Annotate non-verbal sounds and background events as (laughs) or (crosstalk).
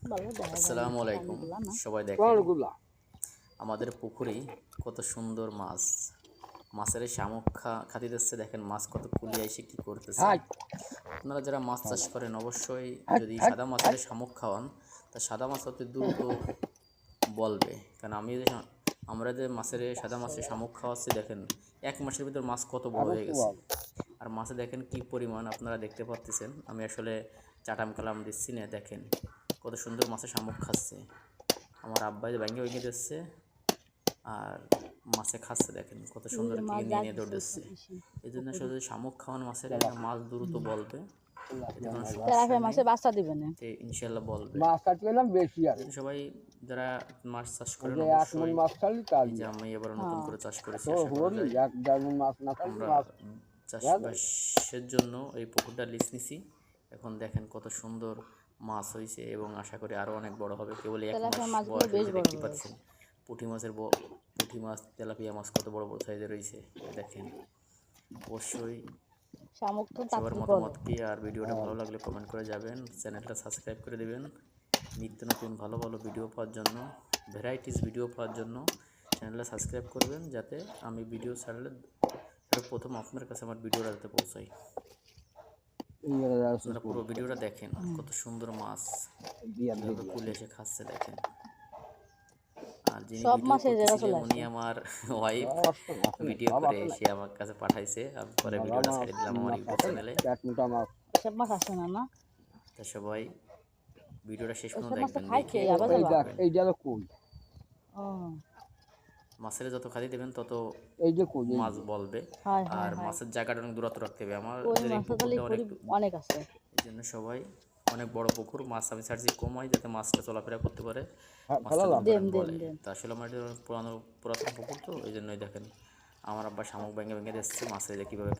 আসসালামু আলাইকুম। সবাই দেখেন। আমাদের পুকুরে কত সুন্দর মাছ। মাছের শামুক খা খাতি দিচ্ছে। দেখেন মাছ কত কুলিয়ে এসে কি করতেছে। আপনারা যারা মাছ চাষ করেন অবশ্যই যদি সাদা মাছের শামুক খাওয়ান তা সাদা মাছ অতি দ্রুত বলবে। কারণ আমি যে আমরা যে মাছের সাদা মাছের শামুক খাওয়াচ্ছি দেখেন এক মাসের ভিতর মাছ কত বড় হয়ে গেছে। আর মাছে দেখেন কি পরিমাণ আপনারা দেখতে পাচ্ছেন আমি আসলে চাটাম কালাম দিচ্ছি না দেখেন। কত সুন্দর মাছের শামুক খাচ্ছে। আমার আব্বাই ভেঙে ভেঙে দিচ্ছে আর মাছে খাচ্ছে দেখেন কত সুন্দর নিয়ে নিয়ে দৌড় দিচ্ছে এই জন্য শুধু শামুক খাওয়ান মাছের একটা মাছ দ্রুত বলবে। মাছে ইনশাল্লাহ বলবে। মাছ কাটতে গেলাম বেশি আর। সবাই যারা মাছ চাষ করেন যে মাছ আমি এবার নতুন করে চাষ করেছি মাছ আমরা চাষবাসের জন্য এই পুকুরটা লিজ নিছি। এখন দেখেন কত সুন্দর মাছ হয়েছে এবং আশা করি আরও অনেক বড় হবে। কেবল এক মাস দেখতে। পাচ্ছেন। পুঁটি মাছের পুঁটি মাছ তেলাপিয়া মাছ কত বড় বড় সাইজে রয়েছে দেখেন। অবশ্যই সবার মতামত কি আর ভিডিওটা ভালো লাগলে কমেন্ট করে যাবেন। চ্যানেলটা সাবস্ক্রাইব করে দেবেন। নিত্য নতুন ভালো ভালো ভিডিও পাওয়ার জন্য ভ্যারাইটিস ভিডিও পাওয়ার জন্য চ্যানেলটা সাবস্ক্রাইব করবেন যাতে আমি ভিডিও ছাড়লে প্রথম আপনার কাছে আমার ভিডিওটা যাতে পৌঁছায়। আপনারা পুরো ভিডিওটা দেখেন কত সুন্দর মাছ। কীভাবে কুলে এসে খাচ্ছে দেখেন। আর যিনি সব উনি আমার (laughs) ওয়াইফ ভিডিও করে সে আমার কাছে পাঠাইছে। আমি পরে ভিডিওটা ছেড়ে দিলাম আমার ইউটিউব চ্যানেলে মোটা মাছ। আসে না না? তা সবাই ভিডিওটা শেষ পর্যন্ত এসব মাছ তো দেখবেন দেখে এই যাবা? দেখ এই যে কই ও। মাছের যত খাদি দেবেন তত এই যে কই মাছ বলবে। আর মাছের জায়গাটা অনেক দূরত্ব রাখতে হবে। আমার অনেক আছে। এই জন্য সবাই অনেক বড় পুকুর মাছ আমি ছাড়ছি কম হয় যাতে মাছটা চলাফেরা করতে পারে। হ্যাঁ। তা আসলে আমার পুরানো পুরাতন পুকুর তো এই জন্যই দেখেন। আমার আব্বা শামুক ভেঙে ভেঙে দিচ্ছে মাছের যে কীভাবে